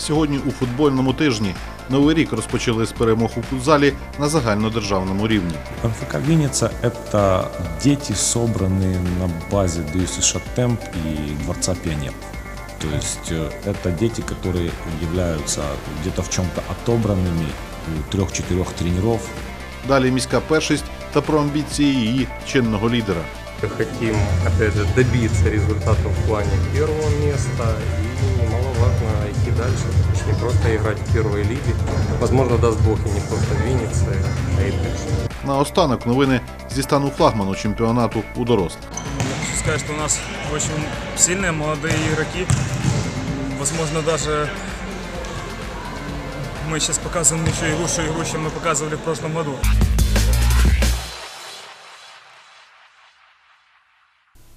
Сьогодні у футбольному тижні новий рік розпочали з перемог у футзалі на загальнодержавному рівні. МФК Винница – это дети, собранные на базе ДЮСШ Темп и Дворца пионеров. То есть э, это дети, которые являются где-то в чем-то отобранными у трех-четырех тренеров. Далі міська першість та про амбіції її чинного лідера. Мы хотим, опять же, добиться результата в плане первого места и немаловажно идти дальше. То есть не просто играть в первой лиге. Возможно, даст Бог и не просто в Виннице, а и дальше. Наостанок новини зі стану флагману чемпіонату у дорослих. Хочу сказать, что у нас очень сильные молодые игроки. Возможно, даже мы сейчас показываем еще и лучшую игру, чем мы показывали в прошлом году.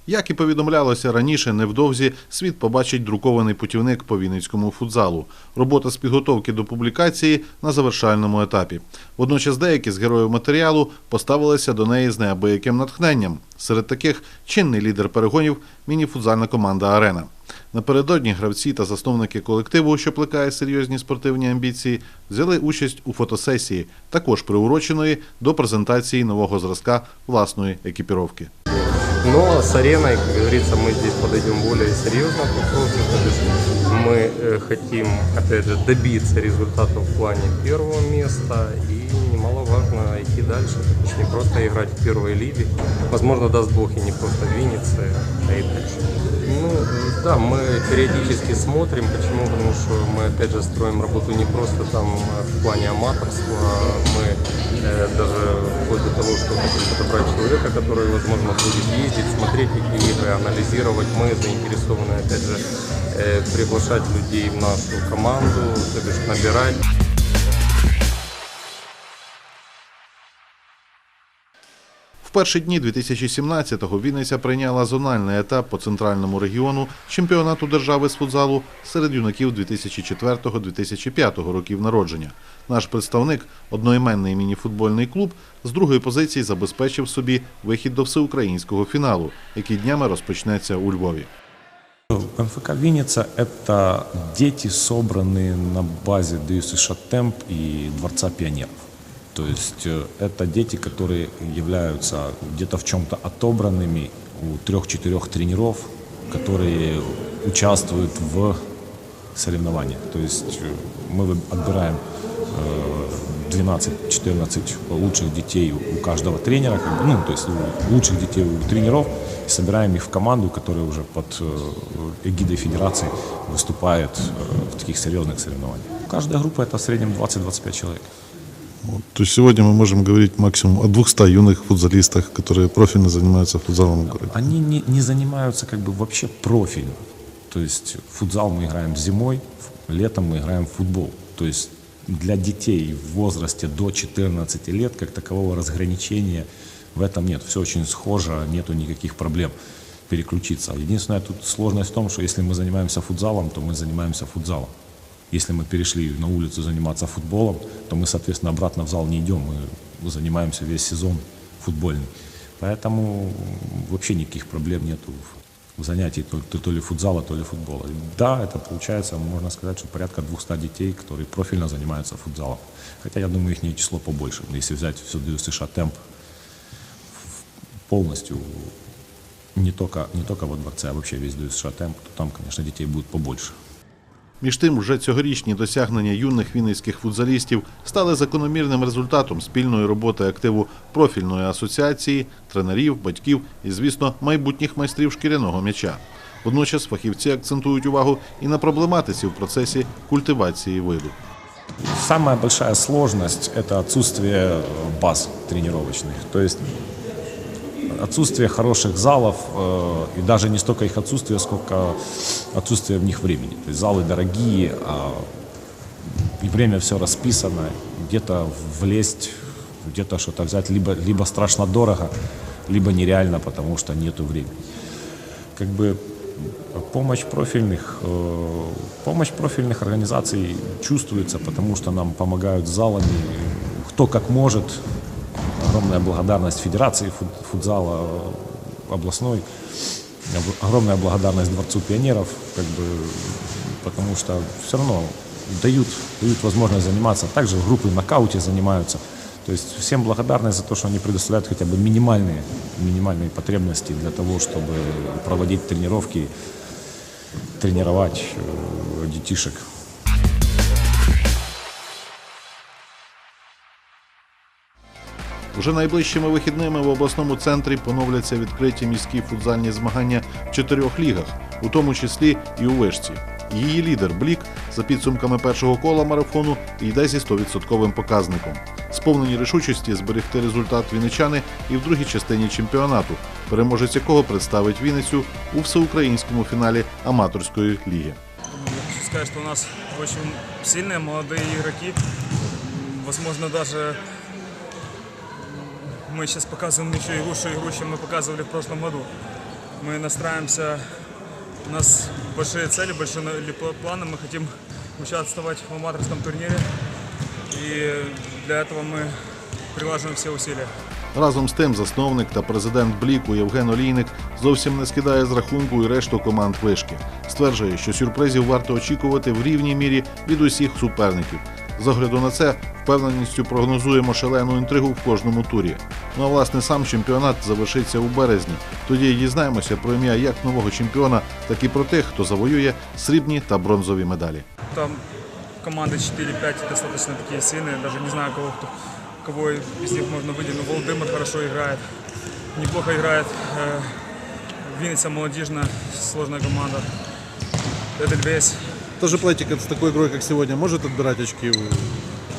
Як і повідомлялося раніше, невдовзі світ побачить друкований путівник по Вінницькому футзалу. Робота з підготовки до публікації на завершальному етапі. Водночас деякі з героїв матеріалу поставилися до неї з неабияким натхненням. Серед таких чинний лідер перегонів міні-футзальна команда Арена. Напередодні гравці та засновники колективу, що плекає серйозні спортивні амбіції, взяли участь у фотосесії, також приуроченої до презентації нового зразка власної екіпіровки. Но с ареной, как говорится, мы здесь подойдем более серьезно к вопросу. Мы э, хотим, опять же, добиться результата в плане первого места и немаловажно идти дальше. То есть не просто играть в первой лиге. Возможно, даст Бог и не просто в Виннице, а и дальше. Ну, да, мы периодически смотрим. Почему? Потому что мы, опять же, строим работу не просто там э, в плане аматорства. Мы э, даже вплоть до того, что подобрать человека, который, возможно, будет ездить, смотреть эти игры, анализировать. Мы заинтересованы, опять же, э, приглашать людей в нашу команду, то бишь набирать. Перші дні 2017-го Вінниця прийняла зональний етап по центральному регіону чемпіонату держави з футзалу серед юнаків 2004-2005 років народження. Наш представник, одноіменний мініфутбольний клуб, з другої позиції забезпечив собі вихід до всеукраїнського фіналу, який днями розпочнеться у Львові. МФК Винница – это дети, собранные на базе ДЮСШ Темп и Дворца пионеров. То есть э, это дети, которые являются где-то в чем-то отобранными у трех-четырех тренеров, которые участвуют в соревнованиях. То есть э, мы отбираем э, 12-14 лучших детей у каждого тренера, ну, то есть лучших детей у тренеров, и собираем их в команду, которая уже под э, эгидой федерации выступает э, в таких серьезных соревнованиях. Каждая группа это в среднем 20-25 человек. Вот. То есть сегодня мы можем говорить максимум о 200 юных футболистах, которые профильно занимаются футзалом в городе. Они не, не занимаются как бы вообще профильно. То есть футзал мы играем зимой, летом мы играем в футбол. То есть для детей в возрасте до 14 лет как такового разграничения в этом нет. Все очень схоже, нету никаких проблем переключиться. Единственная тут сложность в том, что если мы занимаемся футзалом, то мы занимаемся футзалом. Если мы перешли на улицу заниматься футболом, то мы, соответственно, обратно в зал не идем, мы занимаемся весь сезон футбольный. Поэтому вообще никаких проблем нету в- занятии то, то, то ли футзала, то ли футбола. Да, это получается, можно сказать, что порядка 200 детей, которые профильно занимаются футзалом. Хотя я думаю, их число побольше. Если взять все США темп полностью, не только, не только во дворце, а вообще весь США темп, то там, конечно, детей будет побольше. Між тим, вже цьогорічні досягнення юних вінницьких футзалістів стали закономірним результатом спільної роботи активу профільної асоціації, тренерів, батьків і, звісно, майбутніх майстрів шкіряного м'яча. Водночас фахівці акцентують увагу і на проблематиці в процесі культивації виду. Самая большая сложность – это отсутствие э, баз тренировочных. То есть отсутствие хороших залов, э, и даже не столько их отсутствие, сколько отсутствие в них времени. То есть залы дорогие, а время все расписано, где-то влезть, где-то что-то взять, либо, либо страшно дорого, либо нереально, потому что нету времени. Как бы помощь профильных, э, помощь профильных организаций чувствуется, потому что нам помогают залами, кто как может. Огромная благодарность Федерации фут- футзала э, областной, Об- огромная благодарность Дворцу пионеров, как бы, потому что все равно дают, дают возможность заниматься. Также группы в нокауте занимаются. То есть всем благодарны за то, что они предоставляют хотя бы минимальные, минимальные потребности для того, чтобы проводить тренировки, тренировать э, детишек. Уже найближчими вихідними в обласному центрі поновляться відкриті міські футзальні змагання в чотирьох лігах, у тому числі і у вишці. Її лідер Блік за підсумками першого кола марафону йде зі 100% показником. Сповнені рішучості зберегти результат вінничани і в другій частині чемпіонату, переможець якого представить Вінницю у всеукраїнському фіналі аматорської ліги. Сказать, что у нас очень сильные молодые игроки. М, Возможно, даже мы сейчас показываем еще и лучшую игру, чем мы показывали в прошлом году. Мы настраиваемся, у нас большие цели, большие на- ли- пла- планы, мы хотим участвовать в аматорском турнире. И для этого мы прилаживаем все усилия. Разом з тим, засновник та президент Бліку Євген Олійник зовсім не скидає з рахунку і решту команд вишки. Стверджує, що сюрпризів варто очікувати в рівній мірі від усіх суперників. З огляду на це, впевненістю прогнозуємо шалену інтригу в кожному турі. Ну а власне сам чемпіонат завершиться у березні. Тоді й дізнаємося про ім'я як нового чемпіона, так і про тих, хто завоює срібні та бронзові медалі. Там команды 4-5 достаточно такие сильные, даже не знаю, кого, кто, кого из них можно выделить. Но Володимир хорошо играет, неплохо играет. Э, Винница молодежная, сложная команда. Эдельвейс, Тоже Плетик с такой игрой, как сегодня, может отбирать очки?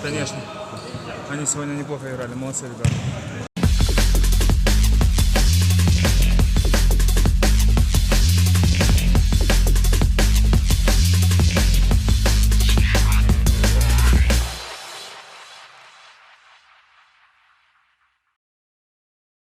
конечно. Они сегодня неплохо играли, молодцы ребята.